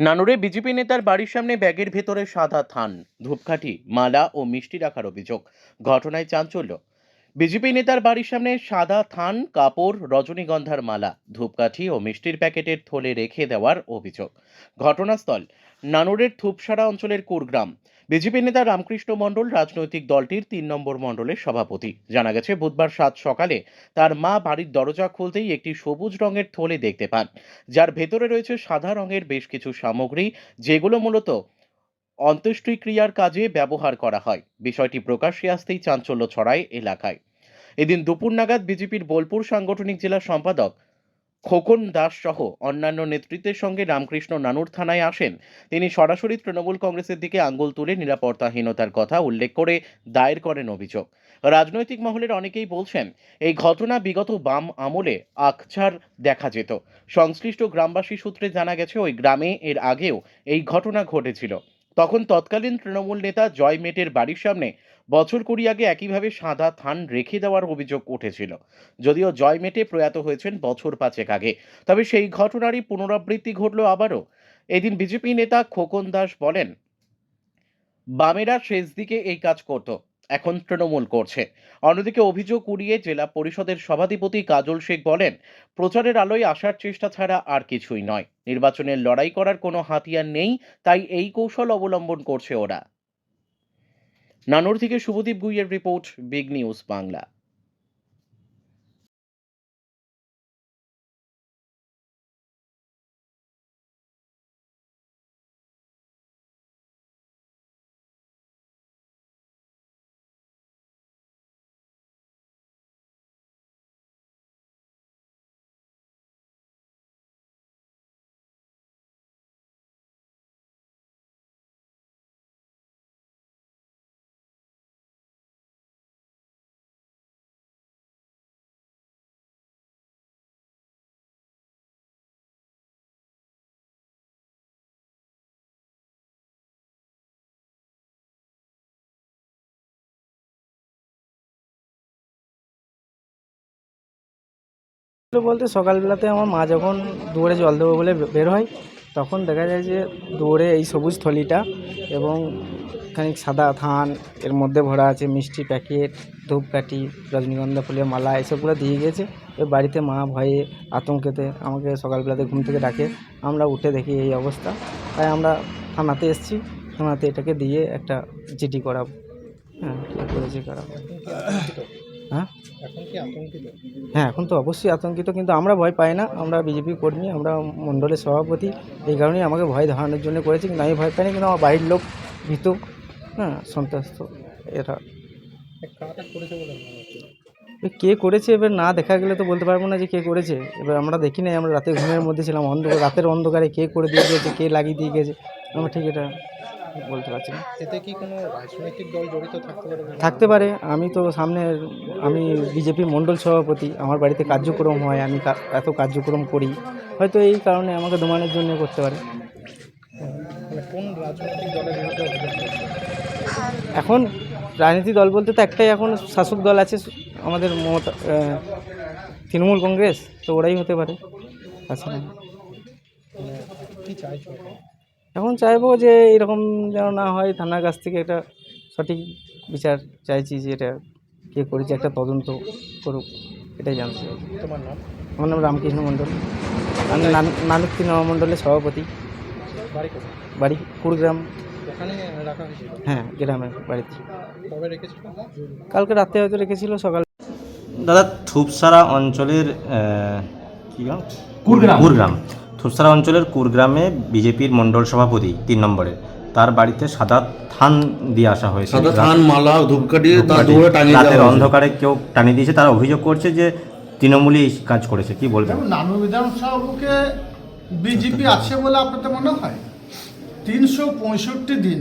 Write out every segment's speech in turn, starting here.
নানুরে BJP নেতার বাড়ির সামনে ব্যাগের ভেতরে সাদা থান, ধূপকাঠি, মালা ও মিষ্টি রাখার অভিযোগ। ঘটনায় চাঞ্চল্য। বিজেপি নেতার বাড়ির সামনে সাদা থান, কাপড়, রজনীগন্ধার মালা, ধূপকাঠি ও মিষ্টির প্যাকেটের থলে রেখে দেওয়ার অভিযোগ। ঘটনাস্থল, নানুরের থুপসারা অঞ্চলের কুরগ্রাম বিজেপি নেতা রামকৃষ্ণ মণ্ডল রাজনৈতিক দলটির তিন নম্বর মণ্ডলের সভাপতি। জানা গেছে, বুধবার সাত সকালে তার মা বাড়ির দরজা খুলতেই একটি সবুজ রঙের থলে দেখতে পান। যার ভেতরে রয়েছে সাদা রঙের বেশ কিছু সামগ্রী, যেগুলো মূলত অন্ত্যেষ্টিক্রিয়ার কাজে ব্যবহার করা হয়। বিষয়টি প্রকাশ্যে আসতেই চাঞ্চল্য ছড়ায় এলাকায়। এদিন দুপুর নাগাদ বিজেপির বোলপুর সাংগঠনিক জেলা সম্পাদক খোকন দাস সহ অন্যান্য নেতৃত্বের সঙ্গে রামকৃষ্ণ নানুর থানায় আসেন। তিনি সরাসরি তৃণমূল কংগ্রেসের দিকে আঙ্গুল তুলে নিরাপত্তাহীনতার কথা উল্লেখ করে দায়ের করেন অভিযোগ। রাজনৈতিক মহলের অনেকেই বলছেন, এই ঘটনা বিগত বাম আমলে আকছার দেখা যেত। সংশ্লিষ্ট গ্রামবাসী সূত্রে জানা গেছে, ওই গ্রামে এর আগেও এই ঘটনা ঘটেছিল। তখন তৎকালীন তৃণমূল নেতা জয় মেটের বাড়ির সামনে বছর কুড়ি আগে একইভাবে সাদা থান রেখে দেওয়ার অভিযোগ উঠেছিল। যদিও জয় মেটে প্রয়াত হয়েছেন বছর পাঁচেক আগে। তবে সেই ঘটনারই পুনরাবৃত্তি ঘটল আবারও। এদিন বিজেপি নেতা খোকন দাস বলেন, বামেরা শেষ দিকে এই কাজ করত, এখন তৃণমূল করছে। অন্যদিকে অভিযোগ উড়িয়ে জেলা পরিষদের সভাধিপতি কাজল শেখ বলেন, প্রচারের আলোয় আসার চেষ্টা ছাড়া আর কিছুই নয়। নির্বাচনের লড়াই করার কোনো হাতিয়ার নেই, তাই এই কৌশল অবলম্বন করছে ওরা। নানুর থেকে শুভদীপ গুইয়ের রিপোর্ট বিগ নিউজ বাংলা। বলতে সকালবেলাতে আমার মা যখন দুয়ারে জল দেবো বলে বের হয়, তখন দেখা যায় যে দুয়ারে এই সবুজ থলিটা এবং খানিক সাদা থান এর মধ্যে ভরা আছে মিষ্টি প্যাকেট, ধূপকাঠি, রজনীগন্ধা ফুলের মালা, এসবগুলো দিয়ে গিয়েছে। এবার বাড়িতে মা ভয়ে আতঙ্কেতে আমাকে সকালবেলাতে ঘুম থেকে ডাকে। আমরা উঠে দেখি এই অবস্থা। তাই আমরা থানাতে এসেছি। থানাতে এটাকে দিয়ে একটা চিঠি করাবো। হ্যাঁ করেছে করাবো হ্যাঁ? হ্যাঁ এখন তো অবশ্যই আতঙ্কিত কিন্তু আমরা ভয় পাই না। আমরা বিজেপি কর্মী আমরা মণ্ডলের সভাপতি এই কারণেই আমাকে ভয় ধরানোর জন্য করেছে কিন্তু আমি ভয় পাই না কিন্তু আমার বাড়ির লোক ভীত হ্যাঁ সন্ত্রস্ত এরা। কে করেছে এবার না দেখা গেলে তো বলতে পারব না যে কে করেছে। এবার আমরা দেখি নাই আমরা রাতে ঘুমের মধ্যে ছিলাম অন্ধকার রাতের অন্ধকারে কে করে দিয়ে গিয়েছে কে লাগিয়ে দিয়ে গেছে আমরা ঠিক এটা বলতে পারছি না। এতে কি কোনো রাজনৈতিক দল জড়িত থাকতে পারে? থাকতে পারে। আমি তো সামনে আমি বিজেপি মণ্ডল সভাপতি। আমার বাড়িতে কার্যক্রম হয় আমি এত কার্যক্রম করি। হয়তো এই কারণে আমাকে দমানোর জন্য করতে পারে। কোন রাজনৈতিক দলের এখন রাজনীতি দল বলতে তো একটাই এখন শাসক দল আছে আমাদের মমতা তৃণমূল কংগ্রেস তো ওরাই হতে পারে। না। মানে কি চাইছো? এখন? চাইব যে এরকম যেন না হয় থানার কাছ থেকে একটা সঠিক বিচার চাইছি যে এটা কে করেছে একটা তদন্ত করুক এটাই জানতে চাই তোমার নাম? আমার নাম রামকৃষ্ণ মণ্ডল। আমি নান- নানক তৃণমূল মণ্ডলের সভাপতি। বাড়ি কুড়গ্রাম। হ্যাঁ গ্রামের বাড়িতে। কালকে রাতে হয়তো রেখেছিল সকাল। দাদা থুপসারা অঞ্চলের কি গ্রাম কুরগ্রাম কুরগ্রাম থুপসারা অঞ্চলের কুরগ্রামে বিজেপির মণ্ডল সভাপতি তিন নম্বরে তার বাড়িতে সাদা থান দিয়ে আসা হয়েছে। সাদা থান মালা ধূপকাঠি তার। দৌড়ে রাতের হয়েছে। অন্ধকারে কেউ টানিয়ে দিয়েছে। তারা অভিযোগ করছে যে তৃণমূলই এই কাজ করেছে। কি বলবেন? নানু বিধানসভা বুকে বিজেপি আছে বলে আপনাদের মনে হয়? তিনশো পঁয়ষট্টি দিন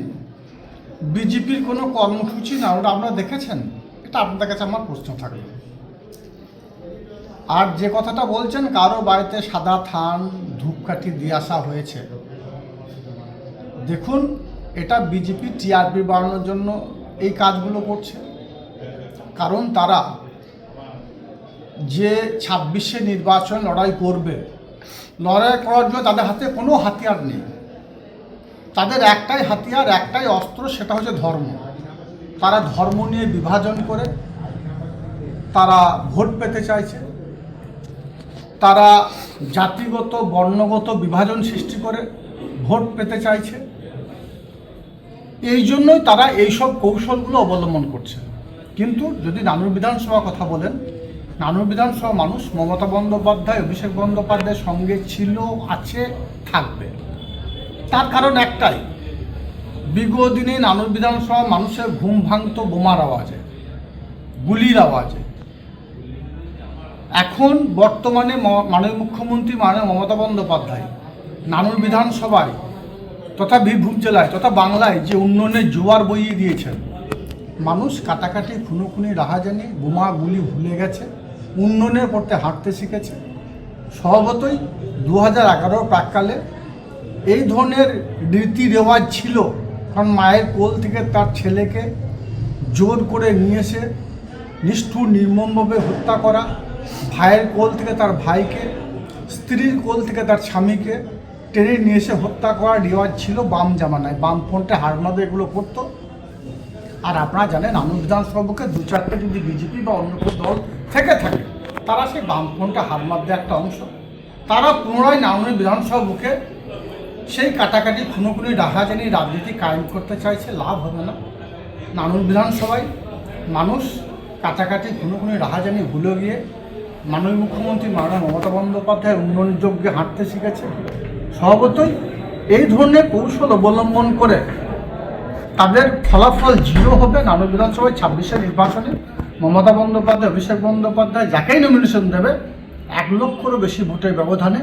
বিজেপির কোনো কর্মসূচি না। ওটা আপনারা দেখেছেন? এটা আপনাদের কাছে আমার প্রশ্ন থাকবে আর যে কথাটা বলছেন, কারও বাড়িতে সাদা থান, ধূপকাঠি দিয়ে আসা হয়েছে। দেখুন, এটা বিজেপি টিআরপি বাড়ানোর জন্য এই কাজগুলো করছে। কারণ তারা যে ছাব্বিশে নির্বাচন লড়াই করবে, লড়াই করার জন্য তাদের হাতে কোনো হাতিয়ার নেই। তাদের একটাই হাতিয়ার, একটাই অস্ত্র, সেটা হচ্ছে ধর্ম। তারা ধর্ম নিয়ে বিভাজন করে, তারা ভোট পেতে চাইছে। তারা জাতিগত, বর্ণগত বিভাজন সৃষ্টি করে, ভোট পেতে চাইছে। এই জন্যই তারা এইসব কৌশলগুলো অবলম্বন করছে। কিন্তু যদি নানুর বিধানসভা কথা বলেন, নানুর বিধানসভা মানুষ মমতা বন্দ্যোপাধ্যায়, অভিষেক বন্দ্যোপাধ্যায়ের সঙ্গে ছিল, আছে, থাকবে। তার কারণ একটাই, বিগত দিনে নানুর বিধানসভা মানুষের ঘুম ভাঙত বোমার আওয়াজে, গুলির আওয়াজে এখন বর্তমানে মাননীয় মুখ্যমন্ত্রী মাননীয় মমতা বন্দ্যোপাধ্যায়, নানুর বিধানসভায়, তথা বীরভূম জেলায়, তথা বাংলায় যে উন্নয়নের জোয়ার বইয়ে দিয়েছেন। মানুষ কাটাকাটি, খুনোখুনি, রাহাজানি, বোমা গুলি ভুলে গেছে, উন্নয়নের পথে হাঁটতে শিখেছে। স্বভাবতই দু হাজার এগারোর প্রাককালে এই ধরনের রীতি রেওয়াজ ছিল, কারণ মায়ের কোল থেকে তার ছেলেকে জোর করে নিয়ে এসে নিষ্ঠুর, নির্মমভাবে হত্যা করা ভাইয়ের কোল থেকে তার ভাইকে, স্ত্রীর কোল থেকে তার স্বামীকে টেনে নিয়ে এসে হত্যা করার রেওয়াজ ছিল বাম জামানায়। বাম ফ্রন্টে হারমাদে এগুলো করতো। আর আপনারা জানেন, আনন্দ বিধানসভাকে দু চারটে যদি বিজেপি বা অন্য কোনো দল থেকে থাকে, তারা সেই বামফ্রন্টে হার মারতে একটা অংশ। তারা পুনরায় নানুর বিধানসভা বুকে সেই কাটাকাটি, খুনোখুনি রাহাজানি রাজনীতি কায়েম করতে চাইছে, লাভ হবে না। নানুর বিধানসভায় মানুষ কাটাকাটি, খুনোখুনি রাহাজানি ভুলে গিয়ে মাননীয় মুখ্যমন্ত্রী মাননীয় মমতা বন্দ্যোপাধ্যায় উন্নয়ন যোগ্যে হাঁটতে শিখেছে। স্বভাবতই এই ধরনের কৌশল অবলম্বন করে তাদের ফলাফল জিরো হবে নানু বিধানসভায় ছাব্বিশে নির্বাচনে। মমতা বন্দ্যোপাধ্যায়, অভিষেক বন্দ্যোপাধ্যায় যাকেই নমিনেশন দেবে, এক লক্ষেরও বেশি ভোটের ব্যবধানে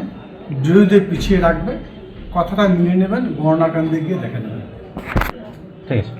বিরোধীদের পিছিয়ে রাখবে। কথাটা মিলিয়ে নেবেন গণনা কেন্দ্রে গিয়ে দেখে নেবেন। ঠিক আছে।